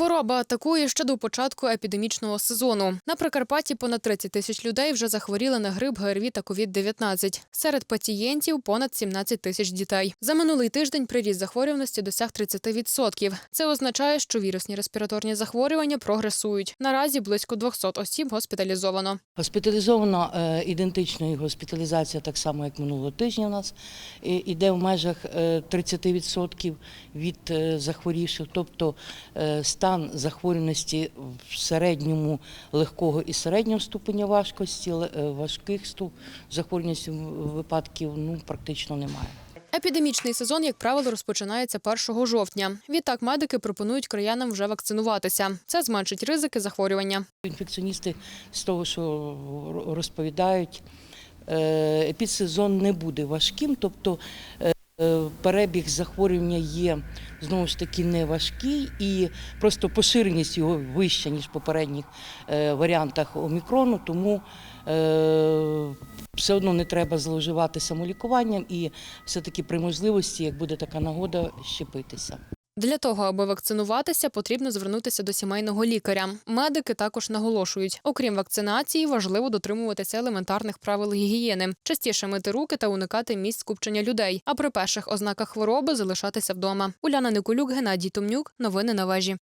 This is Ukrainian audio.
Хвороба атакує ще до початку епідемічного сезону. На Прикарпатті понад 30 тисяч людей вже захворіли на грип, ГРВІ та COVID-19. Серед пацієнтів понад 17 тисяч дітей. За минулий тиждень приріст захворюваності досяг 30%. Це означає, що вірусні респіраторні захворювання прогресують. Наразі близько 200 осіб госпіталізовано. Госпіталізовано е, ідентично і госпіталізація так само, як минулого тижня у нас іде в межах е, 30% від е, захворівших, тобто е, стан захворюваності в середньому легкого і середнього ступеня важкості, е, важких ступ захворюваності випадків ну, практично немає. Епідемічний сезон, як правило, розпочинається 1 жовтня. Відтак медики пропонують краянам вже вакцинуватися. Це зменшить ризики захворювання. Інфекціоністи з того, що розповідають, е, епідсезон не буде важким, тобто е, перебіг захворювання є знову ж таки не важкий і просто поширеність його вища, ніж в попередніх е, варіантах омікрону, тому е, все одно не треба зловживати самолікуванням і все-таки при можливості, як буде така нагода, щепитися. Для того, аби вакцинуватися, потрібно звернутися до сімейного лікаря. Медики також наголошують, окрім вакцинації, важливо дотримуватися елементарних правил гігієни, частіше мити руки та уникати місць скупчення людей. А при перших ознаках хвороби залишатися вдома. Уляна Николюк, Геннадій Томнюк. Новини на вежі.